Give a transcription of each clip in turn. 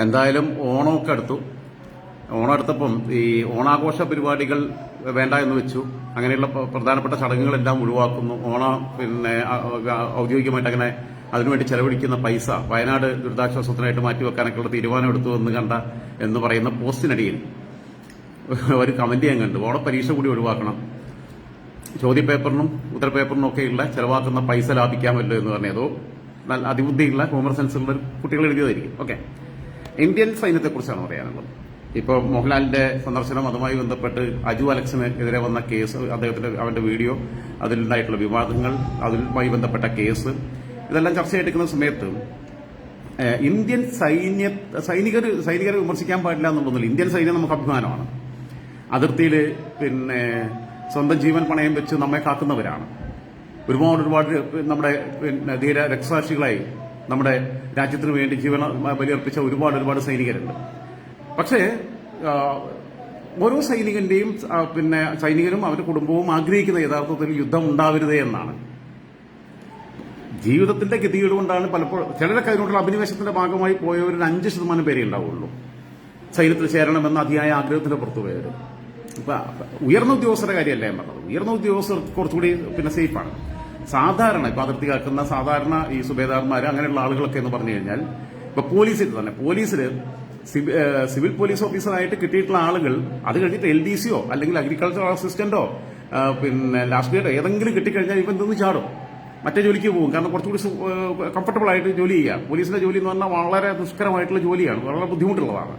എന്തായാലും ഓണമൊക്കെ അടുത്തു. ഓണം അടുത്തപ്പം ഈ ഓണാഘോഷ പരിപാടികൾ വേണ്ട എന്ന് വെച്ചു. അങ്ങനെയുള്ള പ്ര- പ്രധാനപ്പെട്ട ചടങ്ങുകളെല്ലാം ഒഴിവാക്കുന്നു. ഓണ പിന്നെ ഔദ്യോഗികമായിട്ട് അങ്ങനെ അതിനുവേണ്ടി ചെലവഴിക്കുന്ന പൈസ വയനാട് ദുരിതാശ്വാസത്തിനായിട്ട് മാറ്റിവെക്കാനൊക്കെയുള്ള തീരുമാനം എടുത്തു എന്ന് കണ്ട എന്ന് പറയുന്ന പോസ്റ്റിനടിയിൽ ഒരു കമന്റ് ഞാൻ കണ്ടു. ഓണ പരീക്ഷ കൂടി ഒഴിവാക്കണം. ചോദ്യപേപ്പറിനും ഉത്തരപേപ്പറിനും ഒക്കെയുള്ള ചെലവാക്കുന്ന പൈസ ലാഭിക്കാമല്ലോ എന്ന് പറഞ്ഞതോ നല്ല അതിബുദ്ധിയുള്ള കോമൺ സെൻസുള്ള കുട്ടികൾ എഴുതിയതായിരിക്കും. ഓക്കെ. ഇന്ത്യൻ സൈന്യത്തെക്കുറിച്ചാണ് പറയാനുള്ളത്. ഇപ്പോൾ മോഹൻലാലിന്റെ സന്ദർശനം അതുമായി ബന്ധപ്പെട്ട് അജു അലക്സിന് എതിരെ വന്ന കേസ് അദ്ദേഹത്തിന്റെ അവന്റെ വീഡിയോ അതിലുണ്ടായിട്ടുള്ള വിവാദങ്ങൾ അതുമായി ബന്ധപ്പെട്ട കേസ് ഇതെല്ലാം ചർച്ചയായിട്ടിരിക്കുന്ന സമയത്ത് ഇന്ത്യൻ സൈന്യ സൈനികർ സൈനികരെ വിമർശിക്കാൻ പാടില്ല എന്നുള്ളതിൽ ഇന്ത്യൻ സൈന്യം നമുക്ക് അഭിമാനമാണ്. അതിർത്തിയിൽ പിന്നെ സ്വന്തം ജീവൻ പണയം വെച്ച് നമ്മെ കാക്കുന്നവരാണ്. ഒരുപാട് ഒരുപാട് നമ്മുടെ പിന്നെ ധീര രക്തസാക്ഷികളായി നമ്മുടെ രാജ്യത്തിന് വേണ്ടി ജീവന ബലിയർപ്പിച്ച ഒരുപാട് ഒരുപാട് സൈനികരുണ്ട്. പക്ഷേ ഓരോ സൈനികന്റെയും പിന്നെ സൈനികരും അവരുടെ കുടുംബവും ആഗ്രഹിക്കുന്ന യഥാർത്ഥത്തിൽ യുദ്ധം ഉണ്ടാവരുത് എന്നാണ്. ജീവിതത്തിന്റെ ഗതികേട് കൊണ്ടാണ് പലപ്പോഴും ചിലരൊക്കെ അതിനോടുള്ള അഭിനിവേശത്തിന്റെ ഭാഗമായി പോയവരിൽ അഞ്ച് ശതമാനം പേരേ ഉണ്ടാവുള്ളൂ. സൈന്യത്തിൽ ചേരണമെന്ന അതിയായ ആഗ്രഹത്തിന്റെ പുറത്തു പോയവർ ഇപ്പൊ ഉയർന്ന ഉദ്യോഗസ്ഥരുടെ കാര്യമല്ല ഞാൻ പറഞ്ഞത്? ഉയർന്ന ഉദ്യോഗസ്ഥർ കുറച്ചുകൂടി പിന്നെ സേഫാണ് സാധാരണ ഇപ്പൊ അതിർത്തി കാക്കുന്ന സാധാരണ ഈ സുബേദാർമാർ അങ്ങനെയുള്ള ആളുകളൊക്കെ എന്ന് പറഞ്ഞു കഴിഞ്ഞാൽ ഇപ്പൊ പോലീസിൽ തന്നെ പോലീസിൽ സിവിൽ പോലീസ് ഓഫീസറായിട്ട് കിട്ടിയിട്ടുള്ള ആളുകൾ അത് കഴിഞ്ഞിട്ട് എൽ ഡി സിയോ അല്ലെങ്കിൽ അഗ്രികൾച്ചർ അസിസ്റ്റന്റോ പിന്നെ ലാസ്റ്റ് ഗ്രേഡോ ഏതെങ്കിലും കിട്ടിക്കഴിഞ്ഞാൽ ഇവൻ നിന്ന് ചാടും. മറ്റേ ജോലിക്ക് പോകും. കാരണം കുറച്ചുകൂടി കംഫർട്ടബിൾ ആയിട്ട് ജോലി ചെയ്യാം. പോലീസിന്റെ ജോലി എന്ന് പറഞ്ഞാൽ വളരെ ദുഷ്കരമായിട്ടുള്ള ജോലിയാണ്. വളരെ ബുദ്ധിമുട്ടുള്ളതാണ്.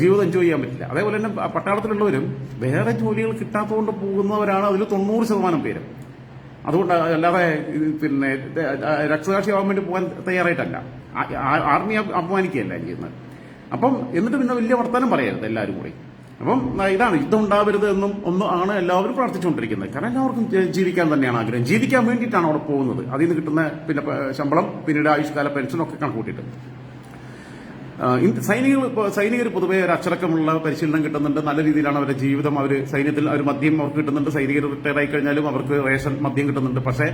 ജീവിതം എൻജോയ് ചെയ്യാൻ പറ്റില്ല. അതേപോലെ തന്നെ പട്ടാളത്തിലുള്ളവരും വേറെ ജോലികൾ കിട്ടാത്തതുകൊണ്ട് പോകുന്നവരാണ് അതിൽ തൊണ്ണൂറ് ശതമാനം പേരും. അതുകൊണ്ട് അല്ലാതെ പിന്നെ രക്ഷകാക്ഷി രക്തസാക്ഷിയാവാൻ വേണ്ടി പോകാൻ തയ്യാറായിട്ടല്ല. ആർമി അപമാനിക്കുകയല്ല ചെയ്യുന്നത്. അപ്പം എന്നിട്ട് പിന്നെ വലിയ വർത്തമാനം പറയരുത് എല്ലാവരും കൂടി. അപ്പം ഇതാണ് യുദ്ധം ഉണ്ടാവരുത് എന്നും ഒന്നും ആണ് എല്ലാവരും പ്രാർത്ഥിച്ചുകൊണ്ടിരിക്കുന്നത്. കാരണം എല്ലാവർക്കും ജീവിക്കാൻ തന്നെയാണ് ആഗ്രഹം. ജീവിക്കാൻ വേണ്ടിയിട്ടാണ് അവിടെ പോകുന്നത്. അതിൽ നിന്ന് കിട്ടുന്ന പിന്നെ ശമ്പളം പിന്നീട് ആയുഷ്കാല പെൻഷനൊക്കെ കണക്കൂട്ടിയിട്ട് സൈനികർ സൈനികർ പൊതുവെ ഒരു അച്ചടക്കമുള്ള പരിശീലനം കിട്ടുന്നുണ്ട്. നല്ല രീതിയിലാണ് അവരുടെ ജീവിതം. അവർ സൈന്യത്തിൽ അവർ മദ്യം അവർക്ക് കിട്ടുന്നുണ്ട്. സൈനികർ റിട്ടയർ ആയി കഴിഞ്ഞാലും അവർക്ക് റേഷൻ മദ്യം കിട്ടുന്നുണ്ട്. പക്ഷേ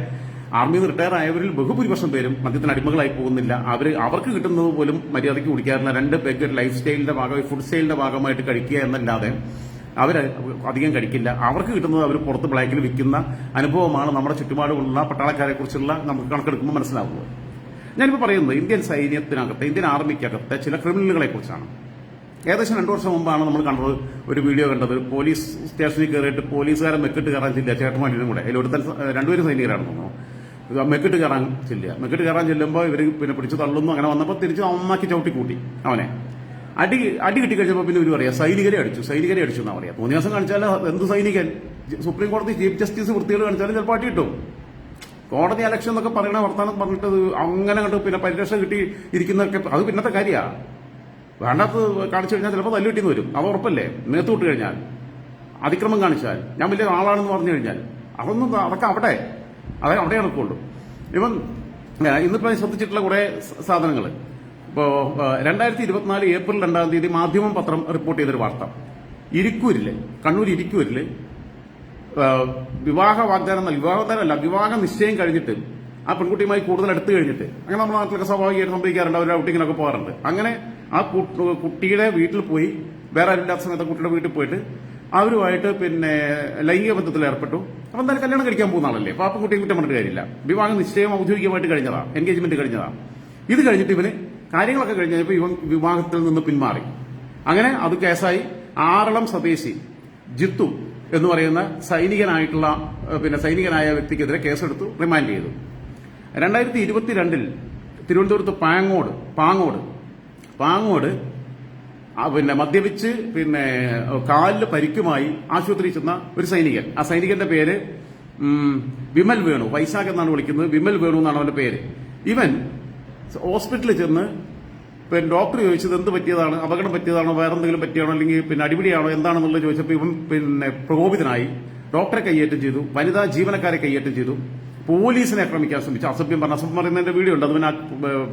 ആർമിയിൽ റിട്ടയർ ആയവരിൽ ബഹുഭൂരിപക്ഷം പേരും മദ്യത്തിന് അടിമകളായി പോകുന്നില്ല. അവർ അവർക്ക് കിട്ടുന്നത് പോലും മര്യാദയ്ക്ക് കുടിക്കാറില്ല. രണ്ട് പെഗ് ലൈഫ് സ്റ്റൈലിന്റെ ഭാഗമായി ഫുഡ് സ്റ്റൈലിന്റെ ഭാഗമായിട്ട് കഴിക്കുക എന്നല്ലാതെ അവർ അധികം കഴിക്കില്ല. അവർക്ക് കിട്ടുന്നത് അവർ പുറത്ത് ബ്ലാക്കിൽ വിൽക്കുന്ന അനുഭവമാണ് നമ്മുടെ ചുറ്റുപാടുമുള്ള പട്ടാളക്കാരെ കുറിച്ചുള്ള നമുക്ക് കണക്കെടുക്കുമ്പോൾ മനസ്സിലാവുന്നത്. ഞാനിപ്പോൾ പറയുന്നത് ഇന്ത്യൻ സൈന്യത്തിനകത്തെ ഇന്ത്യൻ ആർമിക്കകത്തെ ചില ക്രിമിനലുകളെ കുറിച്ചാണ്. ഏകദേശം രണ്ടു വർഷം മുമ്പാണ് നമ്മൾ കണ്ടത് ഒരു വീഡിയോ കണ്ടത്. പോലീസ് സ്റ്റേഷനിൽ കയറിയിട്ട് പോലീസുകാരെ മെക്കിട്ട് കയറാൻ ചെല്ലുക ചേട്ടന്മാരും കൂടെ. അതിൽ ഒരുത്തൻ രണ്ടുപേരും സൈനികരാണ് തോന്നുന്നു. മെക്കിട്ട് കയറാൻ ചെല്ലുക മെക്കിട്ട് കയറാൻ ചെല്ലുമ്പോൾ ഇവർ പിന്നെ പിടിച്ച് തള്ളുന്നു. അങ്ങനെ വന്നപ്പോൾ തിരിച്ച് ഒന്നാക്കി ചവിട്ടി കൂട്ടി അവനെ. അടി അടി കിട്ടി കഴിഞ്ഞപ്പോൾ പിന്നെ ഇവർ പറയാം സൈനികരെ അടിച്ചു സൈനികരെ അടിച്ചു എന്നാ പറയാം. മൂന്ന് ദിവസം കാണിച്ചാൽ എന്ത് സൈനികൻ? സുപ്രീം കോടതി ചീഫ് ജസ്റ്റിസ് വൃത്തികൾ കാണിച്ചാലും ചിലപ്പോൾ അടി കിട്ടും. കോടതി അലക്ഷൻ എന്നൊക്കെ പറയണ വർത്താനം പറഞ്ഞിട്ട് അങ്ങനെ കണ്ട് പിന്നെ പരിരക്ഷ കിട്ടി ഇരിക്കുന്നതൊക്കെ അത് പിന്നത്തെ കാര്യമാണ് വേണ്ടാത്ത കാണിച്ചു കഴിഞ്ഞാൽ ചിലപ്പോൾ തല്ലു കിട്ടിയെന്ന് വരും. അത് ഉറപ്പല്ലേ? നേരത്തെ വിട്ട് കഴിഞ്ഞാൽ. അതിക്രമം കാണിച്ചാൽ. ഞാൻ വലിയ ആളാണെന്ന് പറഞ്ഞു കഴിഞ്ഞാൽ. അതൊന്നും അതൊക്കെ അവിടെ. അതെ അവിടെ നടക്കുള്ളൂ ഇവൻ ഇന്നിപ്പോൾ ഇന്നിപ്പോ ശ്രദ്ധിച്ചിട്ടുള്ള കുറെ സാധനങ്ങൾ ഇപ്പോ ഏഹ്, രണ്ടായിരത്തി ഇരുപത്തിനാല് ഏപ്രിൽ രണ്ടാം തീയതി മാധ്യമം പത്രം റിപ്പോർട്ട് ചെയ്തൊരു വാർത്ത. ഇരിക്കൂരിൽ. കണ്ണൂർ ഇരിക്കൂരിൽ ഏഹ് വിവാഹ വാഗ്ദാനം വിവാഹത്താനല്ല വിവാഹ നിശ്ചയം കഴിഞ്ഞിട്ട് ആ പെൺകുട്ടിയുമായി കൂടുതൽ എടുത്തു കഴിഞ്ഞിട്ട് അങ്ങനെ നമ്മുടെ നാട്ടിലൊക്കെ സ്വാഭാവികമായിട്ട് സംഭവിക്കാറുണ്ട് അവർ ഔട്ടിങ്ങിനൊക്കെ പോകാറുണ്ട്. അങ്ങനെ ആ കുട്ടിയുടെ വീട്ടിൽ പോയി വേറെ ആരുമില്ലാത്ത സമയത്ത് കുട്ടിയുടെ വീട്ടിൽ പോയിട്ട് അവരുമായിട്ട് പിന്നെ ലൈംഗിക ബന്ധത്തിൽ ഏർപ്പെട്ടു. അപ്പൊ എന്തായാലും കല്യാണം കഴിക്കാൻ പോകുന്ന ആളല്ലേ? പാപ്പ ആ കുട്ടിയും കുറ്റം പറഞ്ഞിട്ട് കാര്യമില്ല. വിവാഹ നിശ്ചയം ഔദ്യോഗികമായിട്ട് കഴിഞ്ഞതാ എൻഗേജ്മെന്റ് കഴിഞ്ഞതാ. ഇത് കഴിഞ്ഞിട്ട് ഇവന് കാര്യങ്ങളൊക്കെ കഴിഞ്ഞ് കഴിഞ്ഞപ്പോൾ ഇവൻ വിവാഹത്തിൽ നിന്ന് പിന്മാറി. അങ്ങനെ അത് കേസായി. ആറളം സ്വദേശി ജിത്തു എന്ന് പറയുന്ന സൈനികനായിട്ടുള്ള പിന്നെ സൈനികനായ വ്യക്തിക്കെതിരെ കേസെടുത്തു റിമാൻഡ് ചെയ്തു. രണ്ടായിരത്തി ഇരുപത്തിരണ്ടിൽ തിരുവനന്തപുരത്ത് പാങ്ങോട് പാങ്ങോട് പാങ്ങോട് പിന്നെ മദ്യപിച്ച് പിന്നെ കാലിൽ പരിക്കുമായി ആശുപത്രിയിൽ ചെന്ന ഒരു സൈനികൻ. ആ സൈനികന്റെ പേര് വിമൽ വേണു. വൈശാഖ് എന്നാണ് വിളിക്കുന്നത്. വിമൽ വേണു എന്നാണ് അവന്റെ പേര്. ഇവൻ ഹോസ്പിറ്റലിൽ ചെന്ന് പിന്നെ ഡോക്ടർ ചോദിച്ചത് എന്ത് പറ്റിയതാണ്? അപകടം പറ്റിയതാണോ? വേറെ എന്തെങ്കിലും പറ്റിയാണോ? അല്ലെങ്കിൽ പിന്നെ അടിപിടിയാണോ? എന്താണെന്നുള്ളത് ചോദിച്ചപ്പോൾ ഇവൻ പിന്നെ പ്രകോപിതനായി ഡോക്ടറെ കൈയേറ്റം ചെയ്തു വനിതാ ജീവനക്കാരെ കൈയേറ്റം ചെയ്തു പോലീസിനെ ആക്രമിക്കാൻ ശ്രമിച്ചു. അസഭ്യം പറഞ്ഞ അസഭ്യം പറയുന്നതിന്റെ വീഡിയോ ഉണ്ട്. അത്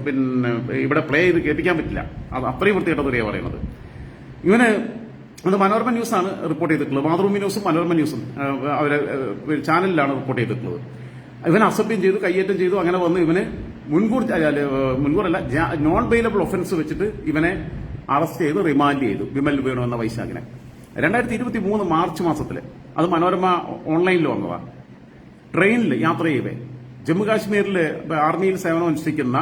പിന്നെ ഇവിടെ പ്ലേ ചെയ്ത് കേൾപ്പിക്കാൻ പറ്റില്ല. അത് അത്രയും വൃത്തിയായിട്ടത് പറയുന്നത്. ഇവന് അത് മനോരമ ന്യൂസാണ് റിപ്പോർട്ട് ചെയ്തിട്ടുള്ളത്. മാതൃഭൂമി ന്യൂസും മനോരമ ന്യൂസും അവരെ ചാനലിലാണ് റിപ്പോർട്ട് ചെയ്തിട്ടുള്ളത്. ഇവൻ അസഭ്യം ചെയ്തു കയ്യേറ്റം ചെയ്തു അങ്ങനെ വന്ന് ഇവന് മുൻകൂർ മുൻകൂറല്ല നോൺ ബെയിലബിൾ ഒഫൻസ് വെച്ചിട്ട് ഇവനെ അറസ്റ്റ് ചെയ്ത് റിമാൻഡ് ചെയ്തു വിമൽ വേണു എന്ന വൈശാഖിനെ. രണ്ടായിരത്തി ഇരുപത്തി മൂന്ന് മാർച്ച് മാസത്തിൽ അത് മനോരമ ഓൺലൈനിൽ വന്നതാണ് ട്രെയിനിൽ യാത്ര ചെയ്യവേ ജമ്മു കാശ്മീരിൽ ആർമിയിൽ സേവനം അനുഷ്ഠിക്കുന്ന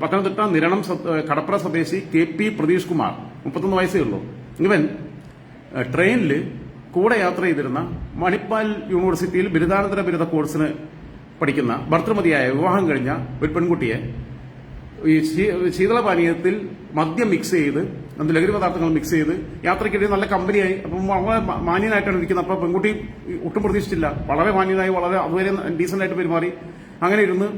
പത്തനംതിട്ട നിരണം കടപ്പുറ സ്വദേശി കെ പി പ്രതീഷ് കുമാർ മുപ്പത്തൊന്ന് വയസ്സേ ഉള്ളൂ. ഇവൻ ട്രെയിനിൽ കൂടെ യാത്ര ചെയ്തിരുന്ന മണിപ്പാൽ യൂണിവേഴ്സിറ്റിയിൽ ബിരുദാനന്തര ബിരുദ കോഴ്സിന് പഠിക്കുന്ന ഭർത്തൃമതിയായ വിവാഹം കഴിഞ്ഞ ഒരു പെൺകുട്ടിയെ ഈ ശീതളപാനീയത്തിൽ മദ്യം മിക്സ് ചെയ്ത് എന്ത് ലഹരി പദാർത്ഥങ്ങൾ മിക്സ് ചെയ്ത് യാത്രയ്ക്കിടയിൽ നല്ല കമ്പനിയായി. അപ്പം വളരെ മാന്യനായിട്ടാണ് ഇരിക്കുന്നത്. അപ്പോൾ പെൺകുട്ടി ഒട്ടും പ്രതീക്ഷിച്ചില്ല. വളരെ മാന്യനായി വളരെ അതുവരെ ഡീസന്റായിട്ട് പെരുമാറി. അങ്ങനെ ഇരുന്ന്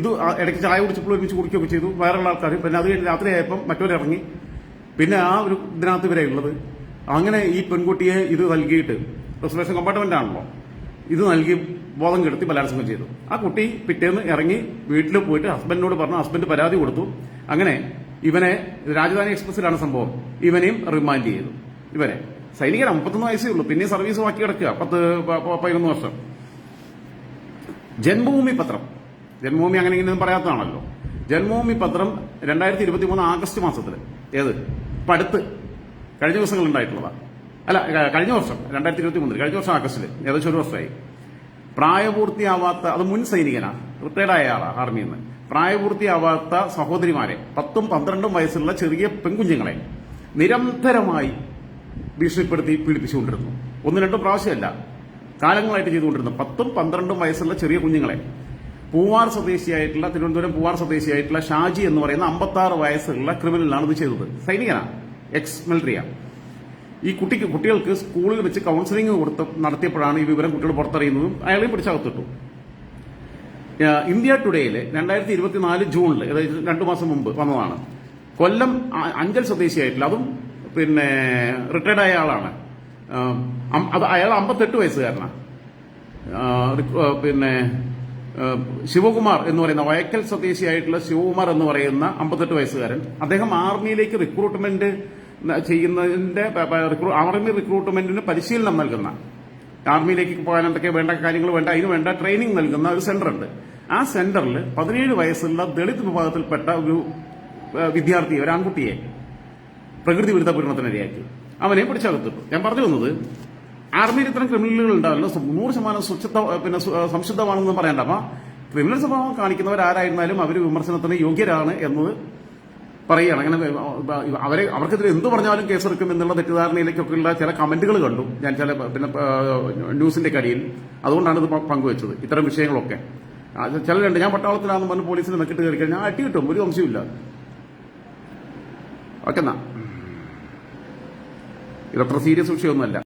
ഇത് ഇടയ്ക്ക് ചായ കുടിച്ചപ്പോൾ ഒരുമിച്ച് കുടിക്കുകയൊക്കെ ചെയ്തു. വേറെയുള്ള ആൾക്കാർ പിന്നെ അത് കഴിഞ്ഞ് രാത്രിയായപ്പം മറ്റവരിറങ്ങി പിന്നെ ആ ഒരു ഇതിനകത്ത് ഇവരെ ഉള്ളത്. അങ്ങനെ ഈ പെൺകുട്ടിയെ ഇത് നൽകിയിട്ട് റിസർവേഷൻ കമ്പാർട്ട്മെന്റ് ആണല്ലോ. ഇത് നൽകി ബോധം കെടുത്തി ബലാത്സംഗം ചെയ്തു. ആ കുട്ടി പിറ്റേന്ന് ഇറങ്ങി വീട്ടിൽ പോയിട്ട് ഹസ്ബൻഡിനോട് പറഞ്ഞു ഹസ്ബൻഡ് പരാതി കൊടുത്തു. അങ്ങനെ ഇവനെ രാജധാനി എക്സ്പ്രസിലാണ് സംഭവം. ഇവനെയും റിമാൻഡ് ചെയ്തു. ഇവരെ. സൈനികനാണ് മുപ്പത്തൊന്ന് വയസ്സേ ഉള്ളൂ. പിന്നെ സർവീസ് ബാക്കി കിടക്കുക പത്ത് പതിനൊന്ന് വർഷം. ജന്മഭൂമി പത്രം. ജന്മഭൂമി അങ്ങനെ ഇങ്ങനെയൊന്നും പറയാത്തതാണല്ലോ. ജന്മഭൂമി പത്രം രണ്ടായിരത്തി ഇരുപത്തി മൂന്ന് ആഗസ്റ്റ് മാസത്തിൽ ഏത്? പടുത്ത്. കഴിഞ്ഞ ദിവസങ്ങൾ ഉണ്ടായിട്ടുള്ളതാ. അല്ല കഴിഞ്ഞ വർഷം. രണ്ടായിരത്തി ഇരുപത്തി മൂന്നിൽ കഴിഞ്ഞ വർഷം ആഗസ്റ്റിൽ ഏകദേശം ഒരു വർഷമായി. പ്രായപൂർത്തിയാവാത്ത അത് മുൻ സൈനികനാണ് റിട്ടയർഡായ ആളാ ആർമിയിൽ നിന്ന് പ്രായപൂർത്തിയാവാത്ത സഹോദരിമാരെ പത്തും പന്ത്രണ്ടും വയസ്സുള്ള ചെറിയ പെൺകുഞ്ഞുങ്ങളെ നിരന്തരമായി ഭീഷണിപ്പെടുത്തി പീഡിപ്പിച്ചുകൊണ്ടിരുന്നു. ഒന്ന് രണ്ടും പ്രാവശ്യമല്ല കാലങ്ങളായിട്ട് ചെയ്തുകൊണ്ടിരുന്നു. പത്തും പന്ത്രണ്ടും വയസ്സുള്ള ചെറിയ കുഞ്ഞുങ്ങളെ. പൂവാർ സ്വദേശിയായിട്ടുള്ള തിരുവനന്തപുരം പൂവാർ സ്വദേശിയായിട്ടുള്ള ഷാജി എന്ന് പറയുന്ന അമ്പത്താറ് വയസ്സുള്ള ക്രിമിനലാണ് ഇത് ചെയ്തത്. സൈനികനാണ് എക്സ് മിലിറ്ററിയാണ് ഈ കുട്ടിക്ക് കുട്ടികൾക്ക് സ്കൂളിൽ വെച്ച് കൗൺസിലിംഗ് കൊടുത്ത നടത്തിയപ്പോഴാണ് ഈ വിവരം കുട്ടികൾ പുറത്തറിയുന്നതും അയാളെയും പിടിച്ചകത്തിട്ടു ഇന്ത്യ ടുഡേയിൽ രണ്ടായിരത്തി ഇരുപത്തിനാല് ജൂണിൽ അതായത് രണ്ടു മാസം മുമ്പ് വന്നതാണ്. കൊല്ലം അഞ്ചൽ സ്വദേശിയായിട്ടില്ല. അതും പിന്നെ റിട്ടയർഡ് ആയ ആളാണ് അത് അയാൾ അമ്പത്തെട്ട് വയസ്സുകാരനാണ്. പിന്നെ ശിവകുമാർ എന്ന് പറയുന്ന വയക്കൽ സ്വദേശിയായിട്ടുള്ള ശിവകുമാർ എന്ന് പറയുന്ന അമ്പത്തെട്ട് വയസ്സുകാരൻ അദ്ദേഹം ആർമിയിലേക്ക് റിക്രൂട്ട്മെന്റ് ചെയ്യുന്നതിന്റെ ആർമി റിക്രൂട്ട്മെന്റിന് പരിശീലനം നൽകുന്ന ആർമിയിലേക്ക് പോകാൻ എന്തൊക്കെ വേണ്ട കാര്യങ്ങൾ വേണ്ട അതിന് വേണ്ട ട്രെയിനിങ് നൽകുന്ന ഒരു സെന്റർ ഉണ്ട് ആ സെന്ററിൽ പതിനേഴ് വയസ്സുള്ള ദളിത് വിഭാഗത്തിൽപ്പെട്ട ഒരു വിദ്യാർത്ഥി വിദ്യാർത്ഥിയെ ഒരു ആൺകുട്ടിയെ പ്രകൃതി വിരുദ്ധ പീഡനത്തിനിരയാക്കി അവനെ പിടിച്ചകത്തിട്ടു. ഞാൻ പറഞ്ഞു വന്നത് ആർമിയിൽ ഇത്തരം ക്രിമിനലുകൾ ഉണ്ടാവില്ല നൂറ് ശതമാനം സ്വച്ഛത പിന്നെ സംശുദ്ധമാണെന്ന് പറയണ്ട അപ്പൊ ക്രിമിനൽ സ്വഭാവം കാണിക്കുന്നവർ ആരായിരുന്നാലും അവർ വിമർശനത്തിന് യോഗ്യരാണ് എന്നത് പറയുകയാണ് അങ്ങനെ അവരെ അവർക്കെതിരെ എന്ത് പറഞ്ഞാലും കേസെടുക്കും എന്നുള്ള തെറ്റിദ്ധാരണയിലേക്കൊക്കെയുള്ള ചില കമന്റുകൾ കണ്ടു. ഞാൻ ചില പിന്നെ ന്യൂസിന്റെ കടിയിൽ അതുകൊണ്ടാണ് ഇത് പങ്കുവെച്ചത്. ഇത്തരം വിഷയങ്ങളൊക്കെ. ചിലരുണ്ട്. ഞാൻ പട്ടാളത്തിലാണെന്ന് പറഞ്ഞ് പോലീസിന് നെക്കിട്ട് കയറി ഞാൻ അടി കിട്ടും. ഒരു സംശയമില്ല ഓക്കെ എന്നാ ഇതത്ര സീരിയസ് വിഷയമൊന്നുമല്ല.